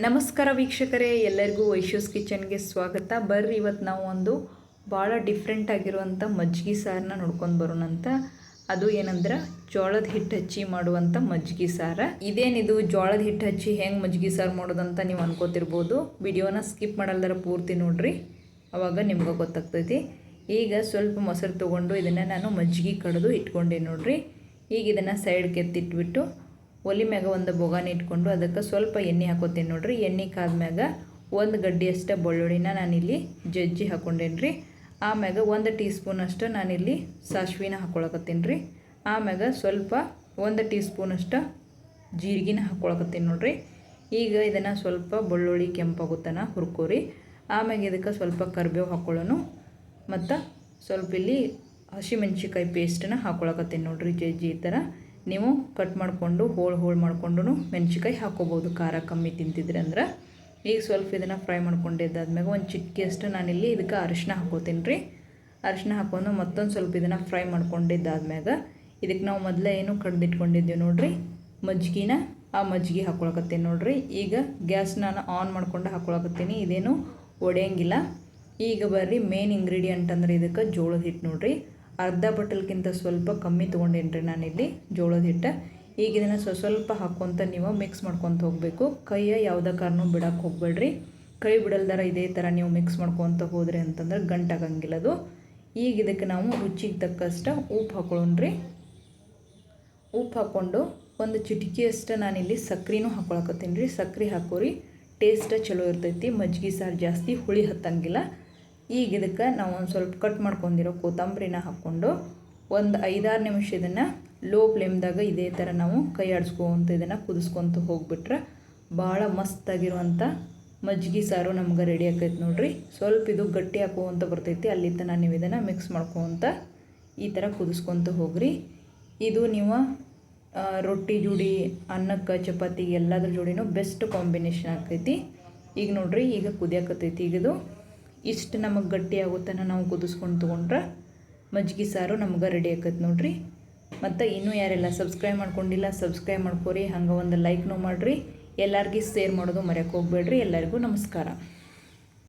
ನಮಸ್ಕಾರ ವೀಕ್ಷಕರೇ, ಎಲ್ಲರಿಗೂ ವೈಶ್ಯೂಸ್ ಕಿಚನ್ಗೆ ಸ್ವಾಗತ. ಬರ್ರಿ ಇವತ್ತು ನಾವು ಒಂದು ಭಾಳ ಡಿಫ್ರೆಂಟ್ ಆಗಿರುವಂಥ ಮಜ್ಜಿಗೆ ಸಾರನ್ನ ನೋಡ್ಕೊಂಡು ಬರೋಣಂತ ಅದು ಏನಂದ್ರೆ, ಜೋಳದ ಹಿಟ್ಟು ಹಚ್ಚಿ ಮಾಡುವಂಥ ಮಜ್ಜಿಗೆ ಸಾರ. ಇದೇನಿದು ಜೋಳದ ಹಿಟ್ಟು ಹಚ್ಚಿ ಹೆಂಗೆ ಮಜ್ಜಿಗೆ ಸಾರು ಮಾಡೋದಂತ ನೀವು ಅನ್ಕೋತಿರ್ಬೋದು. ವಿಡಿಯೋನ ಸ್ಕಿಪ್ ಮಾಡಲ್ದರ ಪೂರ್ತಿ ನೋಡ್ರಿ. ಅವಾಗ ನಿಮ್ಗೆ ಗೊತ್ತಾಗ್ತೈತಿ. ಈಗ ಸ್ವಲ್ಪ ಮೊಸರು ತೊಗೊಂಡು ಇದನ್ನು ನಾನು ಮಜ್ಜಿಗೆ ಕಡಿದು ಇಟ್ಕೊಂಡೆ ನೋಡ್ರಿ. ಈಗ ಇದನ್ನು ಸೈಡ್ಗೆ ಎತ್ತಿಟ್ಬಿಟ್ಟು ಒಲಿ ಮ್ಯಾಗ ಒಂದು ಬೊಗಾನ ಇಟ್ಕೊಂಡು ಅದಕ್ಕೆ ಸ್ವಲ್ಪ ಎಣ್ಣೆ ಹಾಕೋತೀನಿ ನೋಡ್ರಿ. ಎಣ್ಣೆ ಕಾದ್ಮ್ಯಾಗ ಒಂದು ಗಡ್ಡಿಯಷ್ಟು ಬೆಳ್ಳುಳ್ಳಿನ ನಾನಿಲ್ಲಿ ಜಜ್ಜಿ ಹಾಕ್ಕೊಂಡೇನಿ ರೀ ಆಮ್ಯಾಗ ಒಂದು ಟೀ ಸ್ಪೂನ್ ಅಷ್ಟು ನಾನಿಲ್ಲಿ ಸಾಸ್ವಿನ ಹಾಕ್ಕೊಳಕತ್ತೀನಿ ರೀ ಆಮ್ಯಾಗ ಸ್ವಲ್ಪ ಒಂದು ಟೀ ಸ್ಪೂನಷ್ಟು ಜೀರಿಗೆನ ಹಾಕ್ಕೊಳಕತ್ತೀನಿ ನೋಡ್ರಿ. ಈಗ ಇದನ್ನು ಸ್ವಲ್ಪ ಬೆಳ್ಳುಳ್ಳಿ ಕೆಂಪಾಗುತ್ತಾನ ಹುರ್ಕೋರಿ. ಆಮ್ಯಾಗ ಇದಕ್ಕೆ ಸ್ವಲ್ಪ ಕರಿಬೇವು ಹಾಕ್ಕೊಳ್ಳೋನು ಮತ್ತು ಸ್ವಲ್ಪ ಇಲ್ಲಿ ಹಸಿಮೆಣ್ಸಿಕಾಯಿ ಪೇಸ್ಟನ್ನ ಹಾಕ್ಕೊಳಕತ್ತೀನಿ ನೋಡ್ರಿ ಜಜ್ಜಿ ಈ ಥರ ನೀವು ಕಟ್ ಮಾಡಿಕೊಂಡು ಹೋಳು ಹೋಳು ಮಾಡಿಕೊಂಡು ಮೆಣಸಿಕಾಯಿ ಹಾಕ್ಕೋಬೋದು ಖಾರ ಕಮ್ಮಿ ತಿಂತಿದ್ರೆ ಅಂದ್ರೆ. ಈಗ ಸ್ವಲ್ಪ ಇದನ್ನು ಫ್ರೈ ಮಾಡ್ಕೊಂಡಿದ್ದಾದ್ಮ್ಯಾಗ ಒಂದು ಚಿಟ್ಕಿಯಷ್ಟು ನಾನಿಲ್ಲಿ ಇದಕ್ಕೆ ಅರಿಶಿನ ಹಾಕೋತೀನಿ ರೀ ಅರಿಶಿನ ಹಾಕೊಂಡು ಮತ್ತೊಂದು ಸ್ವಲ್ಪ ಇದನ್ನು ಫ್ರೈ ಮಾಡ್ಕೊಂಡಿದ್ದಾದ್ಮ್ಯಾಗ ಇದಕ್ಕೆ ನಾವು ಮೊದಲೇ ಏನು ಕಡ್ದಿಟ್ಕೊಂಡಿದ್ದೀವಿ ನೋಡ್ರಿ. ಮಜ್ಜಿಗೆನ ಆ ಮಜ್ಜಿಗೆ ಹಾಕ್ಕೊಳಕತ್ತೀನಿ ನೋಡ್ರಿ. ಈಗ ಗ್ಯಾಸ್ ನಾನು ಆನ್ ಮಾಡ್ಕೊಂಡು ಹಾಕೊಳಕತ್ತೀನಿ. ಇದೇನು ಒಡೆಯಂಗಿಲ್ಲ. ಈಗ ಬರ್ರಿ ಮೇನ್ ಇಂಗ್ರೀಡಿಯೆಂಟ್ ಅಂದ್ರೆ ಇದಕ್ಕೆ ಜೋಳದ ಹಿಟ್ಟು ನೋಡ್ರಿ. ಅರ್ಧ ಬಟಲ್ಗಿಂತ ಸ್ವಲ್ಪ ಕಮ್ಮಿ ತೊಗೊಂಡೇನಿ ರೀ ನಾನಿಲ್ಲಿ ಜೋಳದ ಹಿಟ್ಟು. ಈಗ ಇದನ್ನು ಸ್ವಲ್ಪ ಸ್ವಲ್ಪ ಹಾಕ್ಕೊತ ನೀವು ಮಿಕ್ಸ್ ಮಾಡ್ಕೊತ ಹೋಗಬೇಕು. ಕೈಯ ಯಾವುದೇ ಕಾರಣ ಬಿಡೋಕ್ಕೆ ಹೋಗಬೇಡ್ರಿ. ಕೈ ಬಿಡಲ್ದಾರ ಇದೇ ಥರ ನೀವು ಮಿಕ್ಸ್ ಮಾಡ್ಕೊತ ಹೋದ್ರಿ ಅಂತಂದ್ರೆ ಗಂಟಾಗಂಗಿಲ್ಲ ಅದು. ಈಗ ಇದಕ್ಕೆ ನಾವು ರುಚಿಗೆ ತಕ್ಕಷ್ಟು ಉಪ್ಪು ಹಾಕೊಳ್ಳೋಣ್ರಿ. ಉಪ್ಪು ಹಾಕ್ಕೊಂಡು ಒಂದು ಚಿಟಿಕೆಯಷ್ಟು ನಾನಿಲ್ಲಿ ಸಕ್ರೆನೂ ಹಾಕ್ಕೊಳಕತ್ತೀನಿ ರೀ. ಸಕ್ರೆ ಹಾಕೋರಿ. ಟೇಸ್ಟ ಚಲೋ ಇರ್ತೈತಿ. ಮಜ್ಜಿಗೆ ಸಾರು ಜಾಸ್ತಿ ಹುಳಿ ಹತ್ತಂಗಿಲ್ಲ. ಈಗ ಇದಕ್ಕೆ ನಾವು ಒಂದು ಸ್ವಲ್ಪ ಕಟ್ ಮಾಡ್ಕೊಂಡಿರೋ ಕೊತ್ತಂಬರಿನ ಹಾಕ್ಕೊಂಡು ಒಂದು ಐದಾರು ನಿಮಿಷ ಇದನ್ನು ಲೋ ಫ್ಲೇಮ್ದಾಗ ಇದೇ ಥರ ನಾವು ಕೈ ಆಡಿಸ್ಕೊಂತ ಇದನ್ನು ಕುದಿಸ್ಕೊತ ಹೋಗ್ಬಿಟ್ರೆ ಭಾಳ ಮಸ್ತಾಗಿರುವಂಥ ಮಜ್ಜಿಗೆ ಸಾರು ನಮ್ಗೆ ರೆಡಿ ಆಕೈತೆ ನೋಡ್ರಿ. ಸ್ವಲ್ಪ ಇದು ಗಟ್ಟಿ ಹಾಕುವಂತ ಬರ್ತೈತಿ, ಅಲ್ಲಿ ತನಕ ನೀವು ಇದನ್ನು ಮಿಕ್ಸ್ ಮಾಡ್ಕೊತ ಈ ಥರ ಕುದಿಸ್ಕೊತ ಹೋಗ್ರಿ. ಇದು ನೀವು ರೊಟ್ಟಿ ಜೋಡಿ, ಅನ್ನಕ್ಕೆ, ಚಪಾತಿ ಎಲ್ಲದ್ರ ಜೋಡಿನೂ ಬೆಸ್ಟ್ ಕಾಂಬಿನೇಷನ್ ಆಗ್ತೈತಿ ಈಗ ನೋಡ್ರಿ, ಈಗ ಕುದಿಯಾಕತ್ತೈತಿ ಈಗ ಇದು. ಇಷ್ಟು ನಮಗೆ ಗಟ್ಟಿ ನಾವು ಕುದಿಸ್ಕೊಂಡು ತೊಗೊಂಡ್ರೆ ಮಜ್ಜಿಗೆ ಸಾರು ನಮ್ಗೆ ರೆಡಿ ಆಕೈತೆ ನೋಡ್ರಿ. ಮತ್ತು ಇನ್ನೂ ಯಾರೆಲ್ಲ ಸಬ್ಸ್ಕ್ರೈಬ್ ಮಾಡ್ಕೊಂಡಿಲ್ಲ ಸಬ್ಸ್ಕ್ರೈಬ್ ಮಾಡ್ಕೊರಿ, ಹಂಗೆ ಒಂದು ಲೈಕ್ನೂ ಮಾಡಿರಿ. ಎಲ್ಲರಿಗೂ ಶೇರ್ ಮಾಡೋದು ಮರೆಯೋಕೆ ಹೋಗ್ಬೇಡ್ರಿ. ಎಲ್ಲರಿಗೂ ನಮಸ್ಕಾರ.